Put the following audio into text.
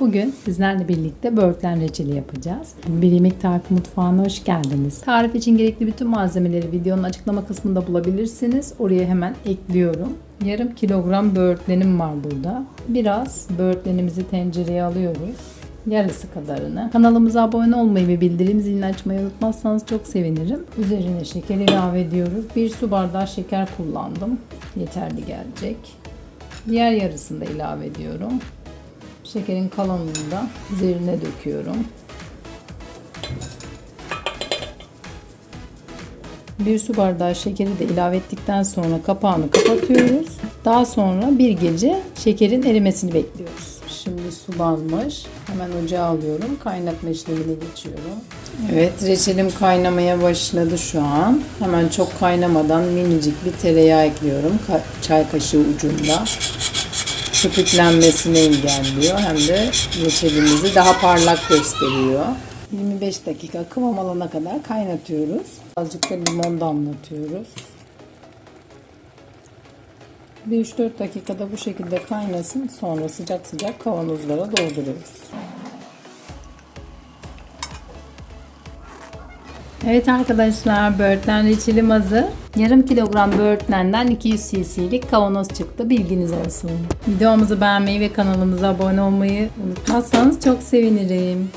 Bugün sizlerle birlikte böğürtlen reçeli yapacağız. Bir yemek tarifi mutfağına hoş geldiniz. Tarif için gerekli bütün malzemeleri videonun açıklama kısmında bulabilirsiniz. Oraya hemen ekliyorum. Yarım kilogram böğürtlenim var burada. Biraz böğürtlenimizi tencereye alıyoruz. Yarısı kadarını. Kanalımıza abone olmayı ve bildirim zilini açmayı unutmazsanız çok sevinirim. Üzerine şeker ilave ediyoruz. Bir su bardağı şeker kullandım. Yeterli gelecek. Diğer yarısını da ilave ediyorum. Şekerin kalanını da üzerine döküyorum. Bir su bardağı şekeri de ilave ettikten sonra kapağını kapatıyoruz. Daha sonra bir gece şekerin erimesini bekliyoruz. Şimdi sulanmış. Hemen ocağa alıyorum. Kaynatma işlemine geçiyorum. Evet reçelim kaynamaya başladı şu an. Hemen çok kaynamadan minicik bir tereyağı ekliyorum. Çay kaşığı ucunda köpüklenmesini engelliyor hem de reçelimizi daha parlak gösteriyor. 25 dakika kıvam alana kadar kaynatıyoruz. Azıcık da limon damlatıyoruz. Bir 3-4 dakikada bu şekilde kaynasın. Sonra sıcak sıcak kavanozlara dolduruyoruz. Evet arkadaşlar böğürtlen reçelim hazır. Yarım kilogram böğürtlenden 200 cc'lik kavanoz çıktı bilginiz olsun. Videomuzu beğenmeyi ve kanalımıza abone olmayı unutmazsanız çok sevinirim.